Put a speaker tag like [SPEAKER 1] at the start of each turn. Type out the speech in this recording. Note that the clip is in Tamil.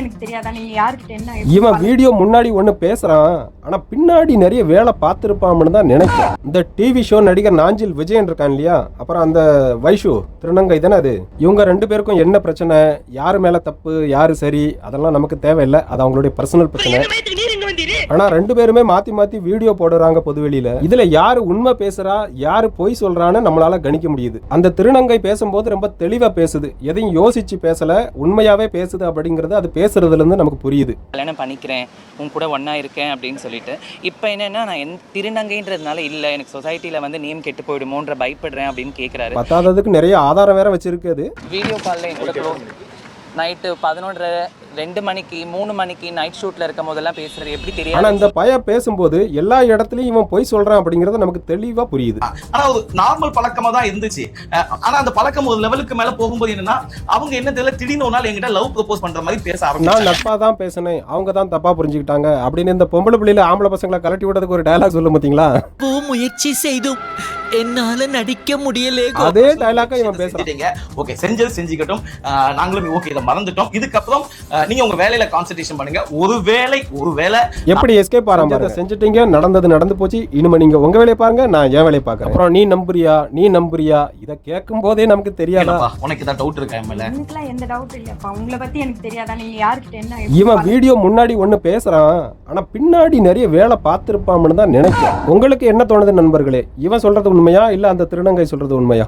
[SPEAKER 1] எனக்கு தெரியாதா? நீங்க யாருக்கிட்ட என்ன
[SPEAKER 2] இவன் வீடியோ முன்னாடி ஒன்று பேசுறான். ஆனா பின்னாடி நிறைய வேலை பார்த்துருப்பான்னு தான் நினைக்கிறேன். இந்த டிவி ஷோ நடிகர் நாஞ்சில் விஜயன் இருக்கான் இல்லையா? அப்புறம் அந்த வைஷு திருநங்கை தானே அது? இவங்க ரெண்டு பேருக்கும் என்ன பிரச்சனை? யாரு மேல தப்பு? யாரு சரி? அதெல்லாம் நமக்கு தேவையில்லை. அது அவங்களுடைய பர்சனல் பிரச்சனை. ஆனா ரெண்டு பேருமே மாத்தி மாத்தி வீடியோ போடுறாங்க பொதுவெளியில. இதுல யாரு உண்மை பேசுறா யாரு பொய் சொல்றான்னு நம்மளால கணிக்க முடியுது. அந்த திருநங்கை பேசும்போது ரொம்ப தெளிவா பேசுது. எதையும் யோசிச்சு பேசல உண்மையாவே பேசுது அப்படிங்கறது அது பேசுறதுல இருந்து நமக்கு புரியுது.
[SPEAKER 3] கல்யாணம் பண்ணிக்கிறேன் உன் கூட ஒன்றா இருக்கேன் அப்படின்னு சொல்லிட்டு. இப்போ என்னன்னா நான் என் திருநங்கைன்றதுனால இல்லை எனக்கு சொசைட்டியில் வந்து நேம் கெட்டு போயிடுமோன்ற பயப்படுறேன் அப்படின்னு கேட்குறாரு
[SPEAKER 2] பத்தாததுக்கு நிறைய ஆதாரம் வேற வச்சிருக்கு அது.
[SPEAKER 3] வீடியோ காலில் என் கூட நைட்டு பதினொன்றரை ரெண்டு மணிக்கு மூணு மணிக்கு நைட் ஷூட்டில் இருக்கும் போதெல்லாம் பேசுறது எப்படி
[SPEAKER 2] ஆனா
[SPEAKER 3] தெரியாது
[SPEAKER 2] இந்த பைய பேசும்போது எல்லா இடத்துலயும் இவன் பொய் சொல்றான் அப்படிங்கறது நமக்கு தெளிவா புரியுது.
[SPEAKER 4] ஆனா ஒரு நார்மல் பழக்கமா தான் இருந்துச்சு. ஆனா அந்த பழக்கம் ஒரு லெவலுக்கு மேல போகும்போது என்னன்னா அவங்க என்ன தெரியல திடீர்னு ஒரு நாள் என்கிட்ட லவ் ப்ரப்போஸ் பண்ற மாதிரி பேச
[SPEAKER 2] நான்
[SPEAKER 4] ஆரம்பிச்சாங்க
[SPEAKER 2] நட்பா தான் பேசினேன். அவங்க தான் தப்பா புரிஞ்சுக்கிட்டாங்க அப்படின்னு இந்த பொம்பளை பிள்ளையில ஆம்பளை பசங்களை கலட்டி விடுறதுக்கு ஒரு டயலாக் சொல்லும் பாத்தீங்களா?
[SPEAKER 5] போ முயற்சி செய்தும். என்னால நடிக்க முடியலே
[SPEAKER 2] அதே டயலாக்கா இவன் பேசுறான்.
[SPEAKER 4] செஞ்சுட்டீங்க ஓகே செஞ்சது செஞ்சுக்கட்டும். நாங்களும் ஓகே இதை மறந்துட்டோம். இதுக்கப்புறம் நீங்க உங்க வேலையில கான்சென்ட்ரேஷன் பண்ணுங்க. ஒருவேளை ஒருவேளை
[SPEAKER 2] எப்படி எஸ்கேப் ஆறாம அதை செஞ்சுட்டீங்க நடந்தது நடந்து போச்சு. இனிமே நீங்க உங்க வேலையை பாருங்க நான் என் வேலையை பார்க்கறேன். அப்புறம் நீ நம்புறியா? நீ நம்புறியா? இத கேட்கும் போதே நமக்கு தெரியாதா?
[SPEAKER 4] உனக்கு ஏதாவது டவுட் இருக்கா மேல?
[SPEAKER 1] எனக்குலாம் எந்த டவுட் இல்லப்பா உங்களை பத்தி எனக்கு தெரியாதா? நீங்க யாருக்கிட்ட என்ன
[SPEAKER 2] இவன் வீடியோ முன்னாடி ஒண்ணு பேசுறான். ஆனா பின்னாடி நிறைய வேலை பார்த்திருப்பான்னு தான் நினைக்கிறேன். உங்களுக்கு என்ன தோணுது நண்பர்களே? இவன் சொல்றது உண்மையா? இல்ல அந்த திருநங்கை சொல்றது உண்மையா?